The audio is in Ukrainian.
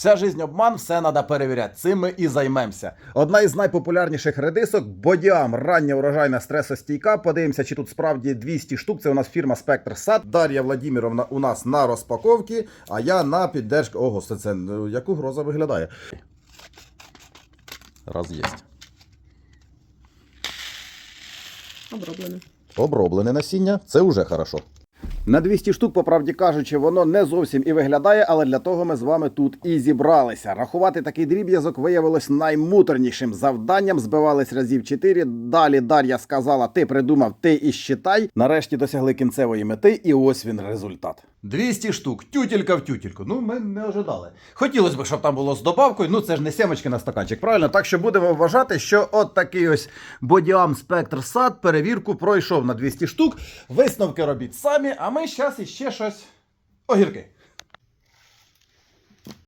Вся жизнь обман, все треба перевіряти. Цим ми і займемося. Одна із найпопулярніших редисок Бодіам, рання урожайна стресостійка. Подивимося, чи тут справді 200 штук. Це у нас фірма Спектр Сад. Дар'я Владимировна у нас на розпаковці, а я на піддержку. Ого, це, це ну, як угроза виглядає. Раз є. Оброблено. Оброблене насіння, це вже хорошо. На 200 штук, по правді кажучи, воно не зовсім і виглядає, але для того ми з вами тут і зібралися. Рахувати такий дріб'язок виявилось наймуторнішим завданням. Збивались разів 4. Далі Дар'я сказала: ти придумав, ти і щитай. Нарешті досягли кінцевої мети, і ось він результат. 200 штук, тютілька в тютільку. Ну, ми не ожидали. Хотілося б, щоб там було з добавкою. Ну це ж не сімочки на стаканчик, правильно? Так що будемо вважати, що от такий ось Бодіам Спектр Сад перевірку пройшов на 200 штук. Висновки робіть самі, а ми зараз іще щось. Огірки.